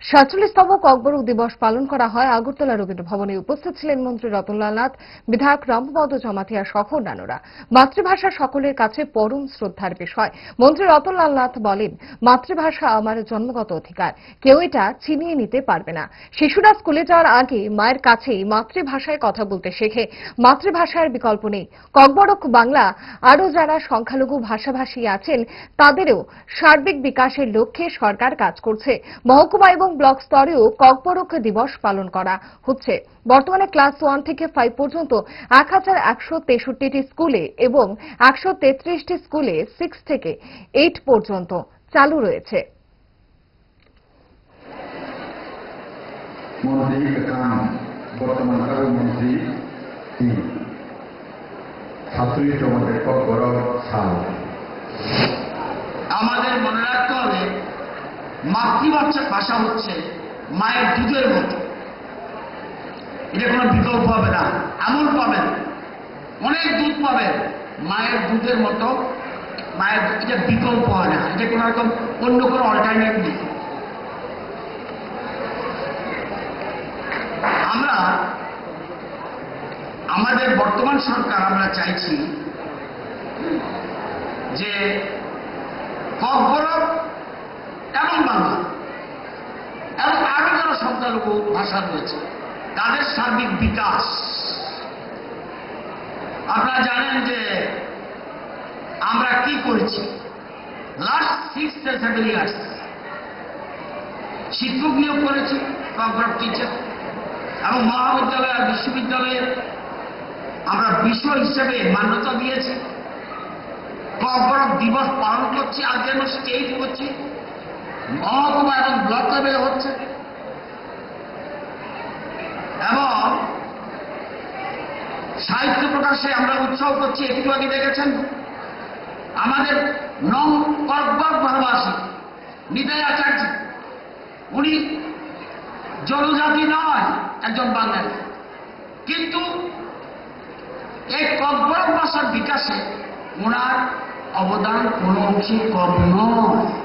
সাতচল্লিশতম ককবরক দিবস পালন করা হয় আগরতলা রবীন্দ্র ভবনে উপস্থিত ছিলেন মন্ত্রী রতনলাল নাথ, বিধায়ক রামপদ জমাতিয়া সহ অন্যান্যরা। মাতৃভাষা সকলের কাছে পরম শ্রদ্ধার বিষয়। মন্ত্রী রতনলাল নাথ বলেন, মাতৃভাষা আমার জন্মগত অধিকার। কেউ এটা ছিনিয়ে নিতে পারবে না। শিশুরা স্কুলে যাওয়ার আগে মায়ের কাছেই মাতৃভাষায় কথা বলতে শেখে। মাতৃভাষার বিকল্প নেই। ককবরক বাংলা আরও যারা সংখ্যালঘু ভাষাভাষী আছেন, তাদেরও সার্বিক বিকাশের লক্ষ্যে সরকার কাজ করছে। মহকুমা এবং ব্লক স্তরেও ককবরক দিবস পালন করা হচ্ছে। বর্তমানে ক্লাস ওয়ান থেকে ফাইভ পর্যন্ত এক হাজার একশো তেষট্টিটি স্কুলে এবং একশো তেত্রিশটি স্কুলে সিক্স থেকে এইট পর্যন্ত চালু রয়েছে। মন্ত্রী কাম বর্তমান মন্ত্রী ছাত্রী তোমাদের বড় সাল। আমাদের মনে রাখতে হবে মাতৃভাষা ভাষা হচ্ছে মায়ের দুধের মতো। এটা কোনো বিকল্প হবে না এমন পাবেন। অনেক দুধ পাবেন, মায়ের দুধের মতো। মায়ের এটা বিকল্প হয় না, এটা কোনো রকম অন্য কোনো অল্টারনেট নেই। আমরা, আমাদের বর্তমান সরকার, আমরা চাইছি যে ককবরক এবং বাংলা এবং আরও যারা সংখ্যালঘু ভাষা রয়েছে। তাদের সার্বিক বিকাশ। আপনারা জানেন যে আমরা কি করেছি? লাস্ট সিক্স সেভেন ইয়ার্স শিক্ষক নিয়োগ করেছি ককবরক টিচার এবং মহাবিদ্যালয় আর বিশ্ববিদ্যালয়ের আমরা বিষয় হিসেবে মান্যতা দিয়েছি। ককবরক দিবস পালন করছি আজকে আমরা স্টেট করছি। মহকুমা এবং ব্লক লেভেলে হচ্ছে এবং সাহিত্য প্রকাশে আমরা উৎসাহ করছি একটু আগে দেখেছেন? আমাদের নং ককবর ভালোবাসী, নিতাই আচার্য। উনি জনজাতি নয়, একজন বাঙালি। কিন্তু এই ককবরক ভাষার বিকাশে ওনার অবদান কোনো অংশে কম নয়।